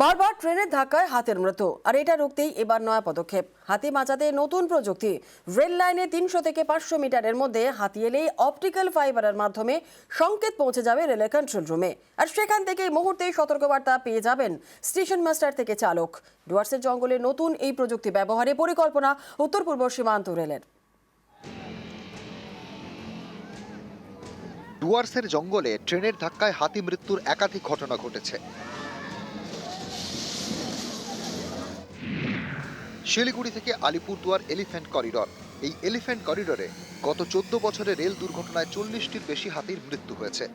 বারবার ট্রেনের ধাক্কায় হাতের মৃত্যু। আর এটা রুখতেই এবার নয়া পদক্ষেপ। হাতি বাঁচাতে নতুন প্রযুক্তি। রেল লাইনে তিনশো থেকে পাঁচশো মিটারের মধ্যে হাতি এলেই অপটিক্যাল ফাইবারের মাধ্যমে সংকেত পৌঁছে যাবে রেলের কন্ট্রোল রুমে আর সেখান থেকেই মুহূর্তেই সতর্কবার্তা পেয়ে যাবেন স্টেশন মাস্টার থেকে চালক। ডুয়ার্সের জঙ্গলে নতুন এই প্রযুক্তি ব্যবহারে পরিকল্পনা উত্তর পূর্ব সীমান্ত রেলের। ডুয়ার্সের জঙ্গলে ট্রেনের ধাক্কায় হাতি মৃত্যুর একাধিক ঘটনা ঘটেছে। শিলিগুড়ি থেকে আলিপুরদুয়ার এলিফ্যান্ট করিডর। এই এলিফ্যান্ট করিডরে গত চোদ্দ বছরে রেল দুর্ঘটনায় চল্লিশটির বেশি হাতির মৃত্যু হয়েছে।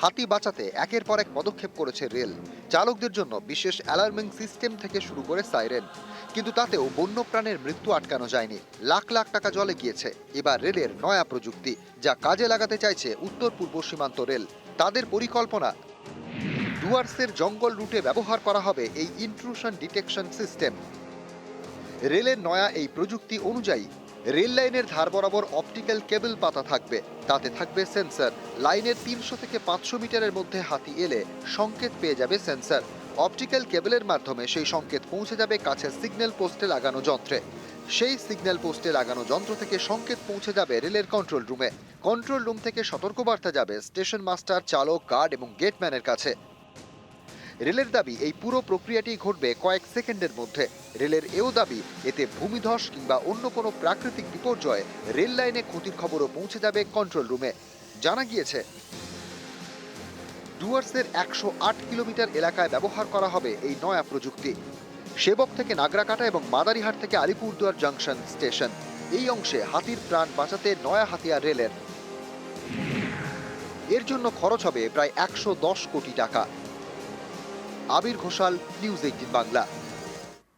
হাতি বাঁচাতে একের পর এক পদক্ষেপ করেছে রেল। চালকদের জন্য বিশেষ অ্যালার্মিং সিস্টেম থেকে শুরু করে সাইরেন। কিন্তু তাতেও বন্যপ্রাণের মৃত্যু আটকানো যায়নি। লাখ লাখ টাকা জলে গিয়েছে। এবার রেলের নয়া প্রযুক্তি, যা কাজে লাগাতে চাইছে উত্তর পূর্ব সীমান্ত রেল। তাদের পরিকল্পনা ডুয়ার্সের জঙ্গল রুটে ব্যবহার করা হবে এই ইন্ট্রুশন ডিটেকশন সিস্টেম রেলের নয়া এই প্রযুক্তি অনুযায়ী রেল লাইনের ধার বরাবর অপটিক্যাল কেবল পাতা থাকবে। তাতে থাকবে সেন্সর লাইনের তিনশো থেকে পাঁচশো মিটারের মধ্যে হাতি এলে সংকেত পেয়ে যাবে সেন্সর অপটিক্যাল কেবলের মাধ্যমে সেই সংকেত পৌঁছে যাবে কাছের সিগন্যাল পোস্টে লাগানো যন্ত্রে। সেই সিগন্যাল পোস্টে লাগানো যন্ত্র থেকে সংকেত পৌঁছে যাবে রেলের কন্ট্রোল রুমে কন্ট্রোল রুম থেকে সতর্কবার্তা যাবে স্টেশন মাস্টার চালক গার্ড এবং গেটম্যানের কাছে। রেলের দাবি, এই পুরো প্রক্রিয়াটি ঘটবে কয়েক সেকেন্ডের মধ্যে। রেলের এও দাবি, এতে ভূমিধস কিংবা অন্য কোনো প্রাকৃতিক বিপর্যয় রেল লাইনে ক্ষতির খবরও পৌঁছে যাবে কন্ট্রোল রুমে জানা গিয়েছে, ডুয়ার্সের একশো আট কিলোমিটার এলাকায় ব্যবহার করা হবে এই নয়া প্রযুক্তি। সেবক থেকে নাগরাকাটা এবং মাদারিহাট থেকে আলিপুরদুয়ার জাংশন স্টেশন। এই অংশে হাতির প্রাণ বাঁচাতে নয়া হাতিয়ার রেলের। এর জন্য খরচ হবে প্রায় একশো দশ কোটি টাকা। Abir Ghoshal news eighteen Bangla.